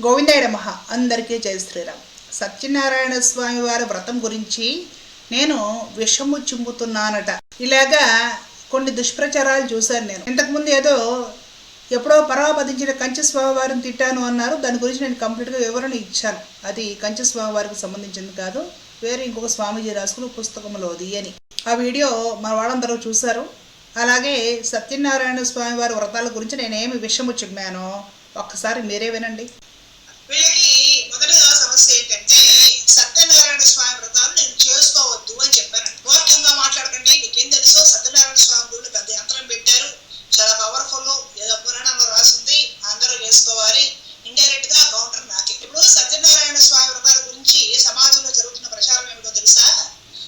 గోవిందాయుడ మహా అందరికీ జయ శ్రీరామ్. సత్యనారాయణ స్వామి వారి వ్రతం గురించి నేను విషము చింపుతున్నానట. ఇలాగా కొన్ని దుష్ప్రచారాలు చూశాను నేను. ఇంతకుముందు ఏదో ఎప్పుడో పరాపదించిన కంచి స్వామివారిని తిట్టాను అన్నారు. దాని గురించి నేను కంప్లీట్గా వివరణ ఇచ్చాను. అది కంచి స్వామివారికి సంబంధించింది కాదు. వేరే ఇంకొక స్వామీజీ రాసుకున్న పుస్తకంలోది అని. ఆ వీడియో మన వాళ్ళందరూ చూశారు. అలాగే సత్యనారాయణ స్వామి వారి వ్రతాల గురించి నేనేమి విషము చెప్పానో ఒక్కసారి మీరే వినండి. వీళ్ళకి మొదటిగా సమస్య ఏంటంటే సత్యనారాయణ స్వామి వ్రతాలు నేను చేసుకోవద్దు అని చెప్పాను మూర్ఖంగా మాట్లాడకండి నీకేం తెలుసో? సత్యనారాయణ స్వామి గుళ్ళు పెద్ద యంత్రం పెట్టారు చాలా పవర్ఫుల్ ఏదో పురాణంలో రాసింది అందరూ చేసుకోవాలి ఇండైరెక్ట్గా కౌంటర్ నాకే ఇప్పుడు సత్యనారాయణ స్వామి వ్రతాల గురించి సమాజంలో జరుగుతున్న ప్రచారం ఏమిటో తెలుసా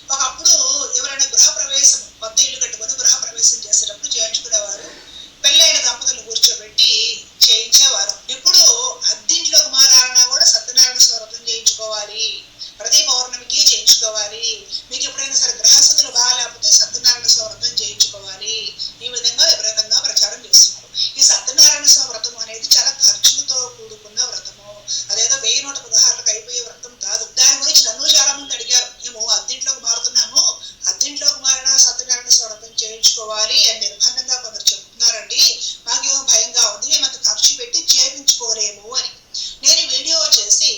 ఒకప్పుడు ఎవరైనా గృహ ప్రవేశం కొత్త ఇల్లు కట్టుకొని గృహ ప్రవేశం చేసేటప్పుడు చేయించుకునేవారు పెళ్ళైన దంపతులు కూర్చోబెట్టి చేయించేవారు ఇప్పుడు అద్దింట్లోకి మారాలన్నా కూడా సత్యనారాయణ స్వామి వ్రతం చేయించుకోవాలి ప్రతి పౌర్ణమికి చేయించుకోవాలి మీకు ఎప్పుడైనా సరే గ్రహస్థితులు బాగాలేకపోతే సత్యనారాయణ స్వామి వ్రతం చేయించుకోవాలి ఈ విధంగా విపరీతంగా ప్రచారం చేస్తున్నారు ఈ సత్యనారాయణ స్వామి వ్రతం అనేది చాలా ఖర్చులతో కూడుకున్న వ్రతము అదేదో వెయ్యి నూట పదహారులకు అయిపోయే వ్రతం కాదు దాని గురించి నన్ను చాలా మంది అడిగారు మేము అద్దింట్లోకి మారుతున్నాము అద్దింట్లోకి మారినా సత్యనారాయణ స్వామి వ్రతం చేయించుకోవాలి అని నిర్బంధంగా కొందరు చెప్తున్నారండి మాకేమో భయంగా ఉంది మేము అంత ఖర్చు పెట్టి చేయించుకోలేము అని నేను ఈ వీడియో చేసి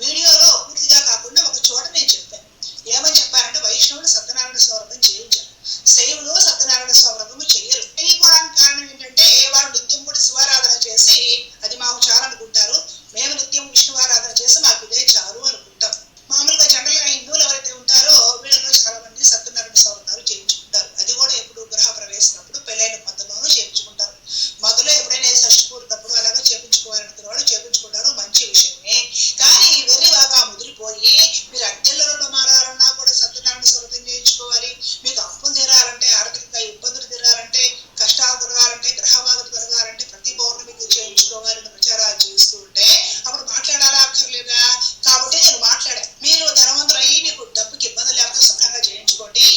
వీడియోలో పూర్తిగా కాకుండా ఒక చోట నేను చెప్పాను ఏమని చెప్పానంటే వైష్ణవులు సత్యనారాయణ స్వామి వ్రతం చేయించారు శైవులు సత్యనారాయణ స్వామి వ్రతము చెయ్యరు చేయకపోవడానికి కారణం ఏంటంటే వారు నిత్యం కూడా శివారాధన చేసి అది మాకు చాలు అనుకుంటారు మేము నిత్యం విష్ణువారాధన చేసి మాకు ఇదే చాలు అనుకుంటాం మామూలుగా జనరల్గా హిందువులు ఎవరైతే ఉంటారో వీళ్ళలో చాలా మంది సత్యనారాయణ స్వామి వ్రతాలు చేయించుకుంటారు అది కూడా ఎప్పుడు గృహ ప్రవేశినప్పుడు పెళ్ళైన కొత్తలోనూ చేయించుకుంటారు మొదలు ఎప్పుడైనా షష్టి పూర్తప్పుడు అలాగే చేయించుకోవాలనుకున్న వాళ్ళు చేయించుకుంటారు మంచి విషయమే కానీ ఈ వెర్రి బాగా ముదిరిపోయి మీరు అద్దెలలో మారాలన్నా కూడా సత్యనారాయణ స్వరతం చేయించుకోవాలి మీకు అప్పులు తీరాలంటే ఆర్థికంగా ఇబ్బందులు తీరాలంటే కష్టాలు తొలగాలంటే గ్రహబాధలు తొలగాలంటే ప్రతి పౌర్ణమికి చేయించుకోవాలని ప్రచారాలు చేస్తూ ఉంటే అప్పుడు మాట్లాడాలా అక్కర్లేదా కాబట్టి నేను మాట్లాడాను మీరు ధనవంతులు అయ్యి మీకు డబ్బుకి ఇబ్బంది లేకపోతే సుఖంగా చేయించుకోండి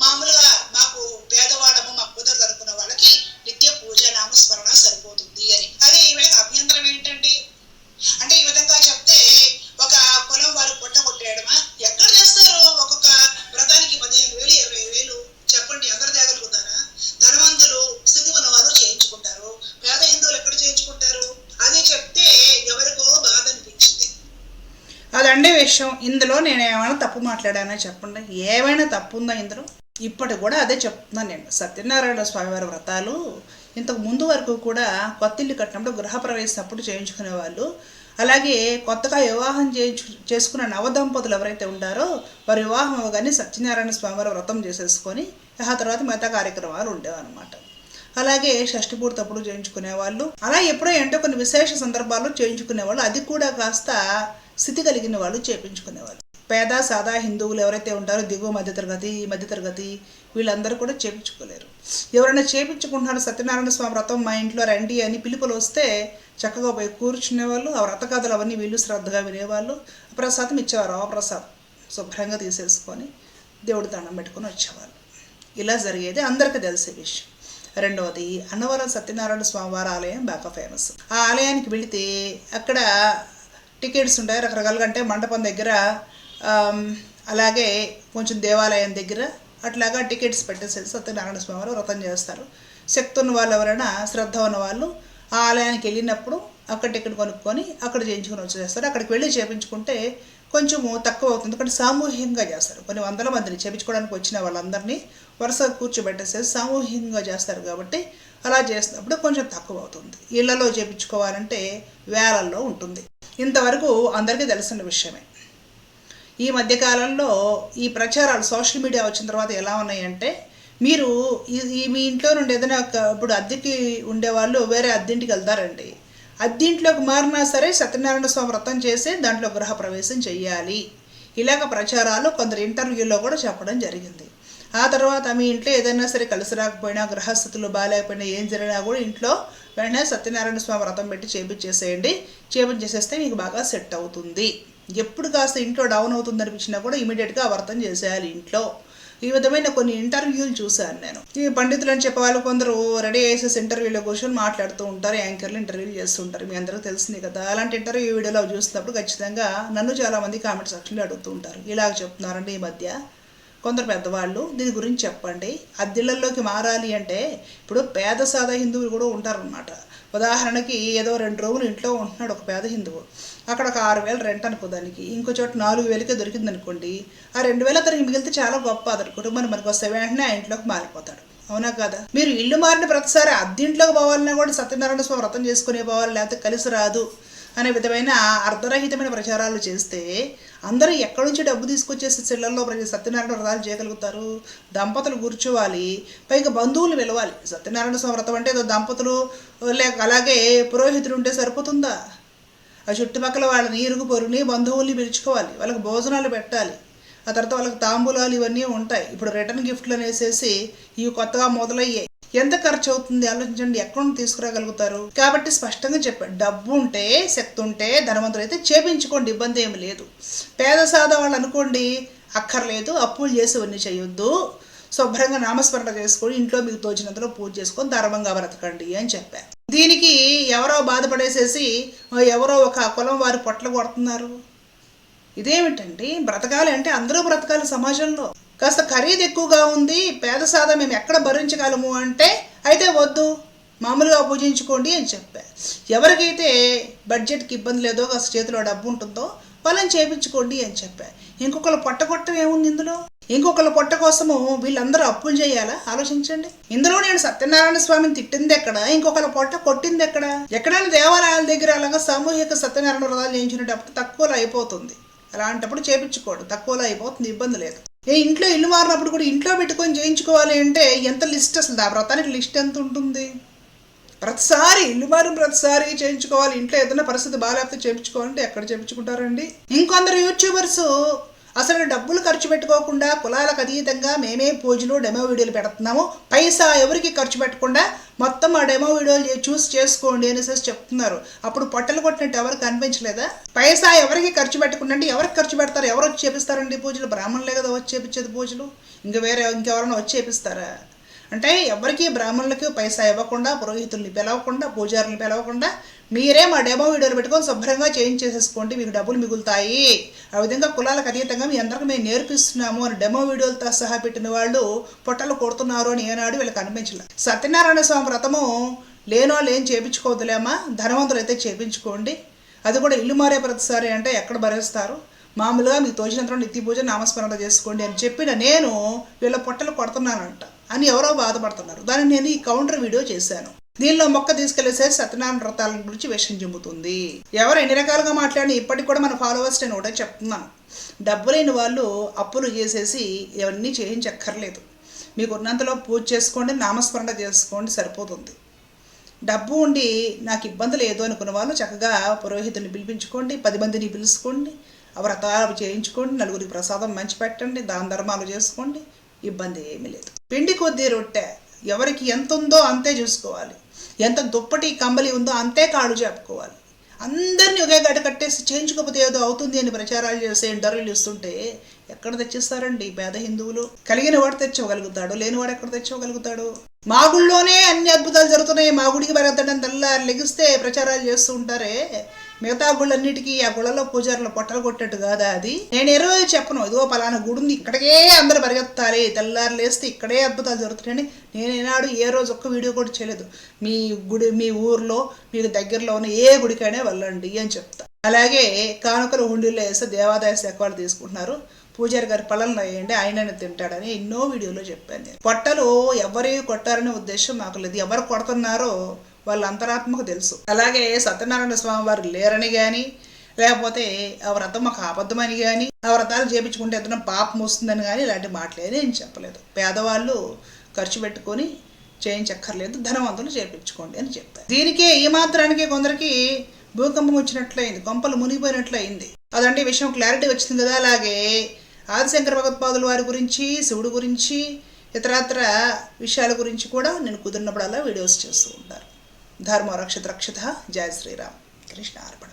మామూలుగా మాకు పేదవాడము మాకు కుదరదు అనుకున్న వాళ్ళకి నిత్య పూజ నామస్మరణ సరిపోతుంది అని. అదే వీళ్ళకి అభ్యంతరం ఏంటండి అంటే ఈ విధంగా చెప్తే ఒక పొలం వారు పొట్ట కొట్టేయడమా? ఎక్కడ చేస్తారు? ఒక్కొక్క వ్రతానికి పదిహేను వేలు ఇరవై వేలు చెప్పండి అందరు తేగలుగుతారా? ధనవంతులు స్థితి ఉన్న వారు చేయించుకుంటారు. పేద హిందువులు ఎక్కడ చేయించుకుంటారు? అది చెప్తే ఎవరికో బాధ అనిపించింది. అదండి విషయం. ఇందులో నేను ఏమైనా తప్పు మాట్లాడానా చెప్పండి. ఏమైనా తప్పు ఉందా ఇందులో? ఇప్పటికి కూడా అదే చెప్తున్నాను నేను. సత్యనారాయణ స్వామివారి వ్రతాలు ఇంతకు ముందు వరకు కూడా కొత్త ఇల్లు కట్టినప్పుడు గృహప్రవేశం అప్పుడు చేయించుకునే వాళ్ళు అలాగే కొత్తగా వివాహం చేయించు చేసుకున్న నవదంపతులు ఎవరైతే ఉంటారో వారి వివాహం అవగానే సత్యనారాయణ స్వామివారి వ్రతం చేసేసుకొని ఆ తర్వాత మిగతా కార్యక్రమాలు ఉండేవన్నమాట. అలాగే షష్ఠి పూర్తప్పుడు చేయించుకునే వాళ్ళు అలా ఎప్పుడో ఏంటో కొన్ని విశేష సందర్భాల్లో చేయించుకునే వాళ్ళు అది కూడా కాస్త స్థితి కలిగిన వాళ్ళు చేయించుకునేవాళ్ళు పేద సాదా హిందువులు ఎవరైతే ఉంటారో దిగువ మధ్యతరగతి మధ్యతరగతి వీళ్ళందరూ కూడా చేపించుకోలేరు. ఎవరైనా చేపించుకుంటున్నారు సత్యనారాయణ స్వామి వ్రతం మా ఇంట్లో రండి అని పిలుపులు వస్తే చక్కగా పోయి కూర్చునేవాళ్ళు ఆ వ్రత కథలు అవన్నీ వీళ్ళు శ్రద్ధగా వినేవాళ్ళు ప్రసాదం ఇచ్చేవారు ఆ ప్రసాదం శుభ్రంగా తీసేసుకొని దేవుడి దండం పెట్టుకొని వచ్చేవాళ్ళు. ఇలా జరిగేది అందరికీ తెలిసే విషయం. రెండవది అన్నవరం సత్యనారాయణ స్వామివారి ఆలయం బాగా ఫేమస్ ఆ ఆలయానికి వెళితే అక్కడ టికెట్స్ ఉంటాయి రకరకాలుగా అంటే మండపం దగ్గర Um, అలాగే కొంచెం దేవాలయం దగ్గర అట్లాగా టికెట్స్ పెట్టేసి సత్యనారాయణ స్వామి వారు వ్రతం చేస్తారు. శక్తి ఉన్న వాళ్ళు ఎవరైనా శ్రద్ధ ఉన్న వాళ్ళు ఆ ఆలయానికి వెళ్ళినప్పుడు అక్కడ టికెట్ కొనుక్కొని అక్కడ చేయించుకొని వచ్చేస్తారు. అక్కడికి వెళ్ళి చేయించుకుంటే కొంచెము తక్కువ అవుతుంది. కానీ సామూహికంగా చేస్తారు. కొన్ని వందల మందిని చేయించుకోవడానికి వచ్చిన వాళ్ళందరినీ వరుస కూర్చోబెట్టేసేసి సామూహికంగా చేస్తారు కాబట్టి అలా చేసినప్పుడు కొంచెం తక్కువ అవుతుంది. ఇళ్ళలో చేయించుకోవాలంటే వేలల్లో ఉంటుంది. ఇంతవరకు అందరికీ తెలిసిన విషయమే. ఈ మధ్యకాలంలో ఈ ప్రచారాలు సోషల్ మీడియా వచ్చిన తర్వాత ఎలా ఉన్నాయంటే మీరు ఈ మీ ఇంట్లో నుండి ఏదైనా ఒక ఇప్పుడు అద్దెకి ఉండేవాళ్ళు వేరే అద్దెంటికి వెళ్తారండి. అద్దెంట్లోకి మారినా సరే సత్యనారాయణ స్వామి వ్రతం చేసి దాంట్లో గృహ ప్రవేశం చెయ్యాలి. ఇలాగ ప్రచారాలు కొందరు ఇంటర్వ్యూలో కూడా చెప్పడం జరిగింది. ఆ తర్వాత మీ ఇంట్లో ఏదైనా సరే కలిసి రాకపోయినా గ్రహస్థితులు బాగాలేకపోయినా ఏం జరిగినా కూడా ఇంట్లో వెంటనే సత్యనారాయణ స్వామి వ్రతం పెట్టి చేపించేసేయండి. చేపించేసేస్తే మీకు బాగా సెట్ అవుతుంది. ఎప్పుడు కాస్త ఇంట్లో డౌన్ అవుతుంది అనిపించినా కూడా ఇమీడియట్గా వర్తం చేసేయాలి ఇంట్లో. ఈ విధమైన కొన్ని ఇంటర్వ్యూలు చూశాను నేను. ఈ పండితులు అని చెప్పే వాళ్ళు కొందరు రెడీ చేసేసి ఇంటర్వ్యూలో కూర్చొని మాట్లాడుతూ ఉంటారు యాంకర్లు ఇంటర్వ్యూలు చేస్తుంటారు మీ అందరికీ తెలిసింది కదా. అలాంటి ఇంటర్వ్యూ వీడియోలో చూసినప్పుడు ఖచ్చితంగా నన్ను చాలా మంది కామెంట్ సెక్షన్లో అడుగుతూ ఉంటారు. ఇలాగ చెప్తున్నారండి ఈ మధ్య. కొందరు పెద్దవాళ్ళు దీని గురించి చెప్పండి. అద్దెళ్ళల్లోకి మారాలి అంటే ఇప్పుడు పేద సాదా హిందువులు కూడా ఉంటారనమాట ఉదాహరణకి ఏదో రెండు రోజులు ఇంట్లో ఉంటున్నాడు ఒక పేద హిందువు. అక్కడ ఒక ఆరు వేలు రెంట్ అనుకో దానికి. ఇంకో చోట నాలుగు వేలకే దొరికింది అనుకోండి ఆ రెండు వేలు అతనికి మిగిలితే చాలా గొప్ప అతను కుటుంబాన్ని మనకు వస్తే వెంటనే ఆ ఇంట్లోకి మారిపోతాడు. అవునా కదా? మీరు ఇల్లు మారిన ప్రతిసారి అద్దెంట్లోకి పోవాలన్నా కూడా సత్యనారాయణ స్వామి వ్రతం చేసుకునే పోవాలి లేకపోతే కలిసి రాదు. అనే విధమైన అర్ధరహితమైన ప్రచారాలు చేస్తే అందరూ ఎక్కడి నుంచి డబ్బు తీసుకొచ్చేసి చెల్లెల్లో ప్రజలు సత్యనారాయణ వ్రతాలు చేయగలుగుతారు? దంపతులు కూర్చోవాలి పైగా బంధువులు పిలవాలి. సత్యనారాయణ స్వామి వ్రతం అంటే ఏదో దంపతులు లేక అలాగే పురోహితుడు ఉంటే సరిపోతుందా? ఆ చుట్టుపక్కల వాళ్ళని ఇరుగు పొరుగుని బంధువుల్ని పిలుచుకోవాలి వాళ్ళకి భోజనాలు పెట్టాలి. ఆ తర్వాత వాళ్ళకి తాంబూలాలు ఇవన్నీ ఉంటాయి. ఇప్పుడు రిటర్న్ గిఫ్ట్లు అనేసేసి ఇవి కొత్తగా మొదలయ్యాయి. ఎంత ఖర్చు అవుతుంది ఆలోచించండి. ఎక్కడ నుండి తీసుకురాగలుగుతారు? కాబట్టి స్పష్టంగా చెప్పాడు డబ్బు ఉంటే శక్తి ఉంటే ధనవంతులు అయితే చేపించుకోండి. ఇబ్బంది ఏమి లేదు. పేద సాదా వాళ్ళు అనుకోండి అక్కర్లేదు. అప్పులు చేసి ఇవన్నీ చేయొద్దు. శుభ్రంగా నామస్మరణ చేసుకొని ఇంట్లో మీకు తోచినంతలో పూజ చేసుకొని ధర్మంగా బ్రతకండి అని చెప్పారు దీనికి ఎవరో బాధపడేసేసి ఎవరో ఒక కులం వారి పొట్ల కొడుతున్నారు. ఇదేమిటండి? బ్రతకాలి అంటే అందరూ బ్రతకాలి సమాజంలో. కాస్త ఖరీదు ఎక్కువగా ఉంది పేద సాదా మేము ఎక్కడ భరించగలము అంటే అయితే వద్దు మామూలుగా పూజించుకోండి అని చెప్పా. ఎవరికైతే బడ్జెట్కి ఇబ్బంది లేదో కాస్త చేతిలో డబ్బు ఉంటుందో వాళ్ళని చేపించుకోండి అని చెప్పా. ఇంకొకరు పొట్ట కొట్టం ఏముంది ఇందులో? ఇంకొకరు పొట్ట కోసము వీళ్ళందరూ అప్పులు చేయాలా? ఆలోచించండి. ఇందులో నేను సత్యనారాయణ స్వామిని తిట్టింది ఎక్కడ? ఇంకొకరు పొట్ట కొట్టింది ఎక్కడ? ఎక్కడైనా దేవాలయాల దగ్గర అలాగా సామూహిక సత్యనారాయణ వ్రతాలు చేయించినప్పుడు తక్కువలో అయిపోతుంది. అలాంటప్పుడు చేపించుకోడు. తక్కువలో అయిపోతుంది ఇబ్బంది లేదు. ఏ ఇంట్లో ఇల్లు మారినప్పుడు కూడా ఇంట్లో పెట్టుకొని చేయించుకోవాలి అంటే ఎంత లిస్ట్ అసలు? ఆ వ్రతానికి లిస్ట్ ఎంత ఉంటుంది? ప్రతిసారి ఇల్లు మారిన ప్రతిసారి చేయించుకోవాలి. ఇంట్లో ఏదైనా పరిస్థితి బాగాలేకపోతే చేయించుకోవాలంటే ఎక్కడ చేయించుకుంటారండి? ఇంకొందరు యూట్యూబర్స్ అసలు డబ్బులు ఖర్చు పెట్టుకోకుండా కులాలకు అతీతంగా మేమే పూజలు డెమో వీడియోలు పెడుతున్నాము. పైసా ఎవరికి ఖర్చు పెట్టకుండా మొత్తం ఆ డెమో వీడియోలు చూసి చేసుకోండి అనేసి చెప్తున్నారు. అప్పుడు పొట్టలు కొట్టినట్టు ఎవరికి అనిపించలేదా పైసా ఎవరికి ఖర్చు పెట్టకుండా అంటే ఎవరికి ఖర్చు పెడతారు ఎవరు వచ్చి చేపిస్తారండి పూజలు? బ్రాహ్మణులే కదా వచ్చి చేపించేది పూజలు. ఇంకా వేరే ఇంకెవరైనా వచ్చి చేపిస్తారా? అంటే ఎవరికి బ్రాహ్మణులకి పైసా ఇవ్వకుండా పురోహితుల్ని పిలవకుండా పూజారులు పిలవకుండా మీరే మా డెమో వీడియోలు పెట్టుకొని శుభ్రంగా చేయించేసేసుకోండి. మీకు డబ్బులు మిగులుతాయి. ఆ విధంగా కులాలకు అతీతంగా మీ అందరికీ మేము నేర్పిస్తున్నాము అని డెమో వీడియోలతో సహా పెట్టిన వాళ్ళు పొట్టలు కొడుతున్నారు అని ఏనాడు వీళ్ళకి అనిపించలే. సత్యనారాయణ స్వామి వ్రతము లేనో లేని చేపించుకోవద్దులేమా ధనవంతులు అయితే చేపించుకోండి. అది కూడా ఇల్లు మారే ప్రతిసారి అంటే ఎక్కడ భరిస్తారు? మామూలుగా మీకు తోచినంత నిత్య పూజ నామస్మరణ చేసుకోండి అని చెప్పిన నేను వీళ్ళ పొట్టలు కొడుతున్నానంట అని ఎవరో బాధపడుతున్నారు. దాన్ని నేను ఈ కౌంటర్ వీడియో చేశాను. దీనిలో మొక్క తీసుకెళ్ళేసే సత్యనారాయణ వ్రతాల గురించి విషయం చెబుతుంది ఎవరు ఎన్ని రకాలుగా మాట్లాడి ఇప్పటికి కూడా మన ఫాలోవర్స్ నేను ఒకటే చెప్తున్నాను. డబ్బు లేని వాళ్ళు అప్పులు చేసేసి ఇవన్నీ చేయించక్కర్లేదు. మీకు ఉన్నంతలో పూజ చేసుకోండి నామస్మరణ చేసుకోండి సరిపోతుంది. డబ్బు ఉండి నాకు ఇబ్బంది లేదు అనుకున్న వాళ్ళు చక్కగా పురోహితుని పిలిపించుకోండి పది మందిని పిలుచుకోండి ఆ వ్రతాలు చేయించుకోండి నలుగురికి ప్రసాదం మంచి పెట్టండి దాన ధర్మాలు చేసుకోండి ఇబ్బంది ఏమీ లేదు. పిండి కొద్దీ రొట్టె ఎవరికి ఎంత ఉందో అంతే చూసుకోవాలి. ఎంత దుప్పటి కంబలి ఉందో అంతే కాడు చెప్పుకోవాలి అందరినీ ఒకే గడ కట్టేసి చేయించుకోకపోతే ఏదో అవుతుంది అని ప్రచారాలు చేసే ఇంటర్వ్యూలు ఇస్తుంటే ఎక్కడ తెచ్చిస్తారండి పేద హిందువులు? కలిగిన వాడు తెచ్చుకోగలుగుతాడు లేనివాడు ఎక్కడ తెచ్చుకోగలుగుతాడు? మా గుళ్ళోనే అన్ని అద్భుతాలు జరుగుతున్నాయి. మా గుడికి పెరగతాడని తెల్లారి లెగిస్తే ప్రచారాలు చేస్తూ ఉంటారే. మిగతా గుళ్ళన్నిటికీ ఆ గుళ్ళలో పూజారులు పొట్టలు కొట్టట్టు కాదా అది? నేను ఏ రోజు చెప్పను ఇదిగో పలానా గుడి ఉంది ఇక్కడికే అందరు పరిగెత్తాలి తెల్లారు లేస్తే ఇక్కడే అద్భుతాలు జరుగుతున్నాయని. నేను ఏనాడు ఏ రోజు ఒక్క వీడియో కూడా చేయలేదు. మీ గుడి మీ ఊర్లో మీకు దగ్గరలో ఉన్న ఏ గుడికైనా వెళ్ళండి అని చెప్తా. అలాగే కానుకలు హుండీలో వేస్తే దేవాదాయ శాఖ వాళ్ళు తీసుకుంటున్నారు. పూజారి గారి పళ్ళను వేయండి ఆయనను తింటాడని ఎన్నో వీడియోలో చెప్పాను నేను. పొట్టలు ఎవరి కొట్టారనే ఉద్దేశం మాకు లేదు. ఎవరు కొడుతున్నారో వాళ్ళ అంతరాత్మకు తెలుసు. అలాగే సత్యనారాయణ స్వామి వారు లేరని కానీ లేకపోతే ఆ వ్రతం మాకు అబద్ధమని కానీ ఆ వ్రతాలు చేపించుకుంటే ఏదైనా పాపం వస్తుందని కానీ ఇలాంటి మాటలేని నేను చెప్పలేదు. పేదవాళ్ళు ఖర్చు పెట్టుకొని చేయించక్కర్లేదు ధనవంతులు చేయించుకోండి అని చెప్పారు. దీనికే ఈ మాత్రానికే కొందరికి భూకంపం వచ్చినట్లయింది కొంపలు మునిగిపోయినట్లయింది. అదంటే విషయం క్లారిటీ వచ్చింది కదా అలాగే ఆదిశంకర భగవత్పాదుల వారి గురించి శివుడు గురించి ఇతరత్ర విషయాల గురించి కూడా నేను కుదిరినప్పుడల్లా వీడియోస్ చేస్తూ ఉంటారు ధర్మ రక్షిత రక్షిత జయ శ్రీరామ్. కృష్ణ అర్పణ.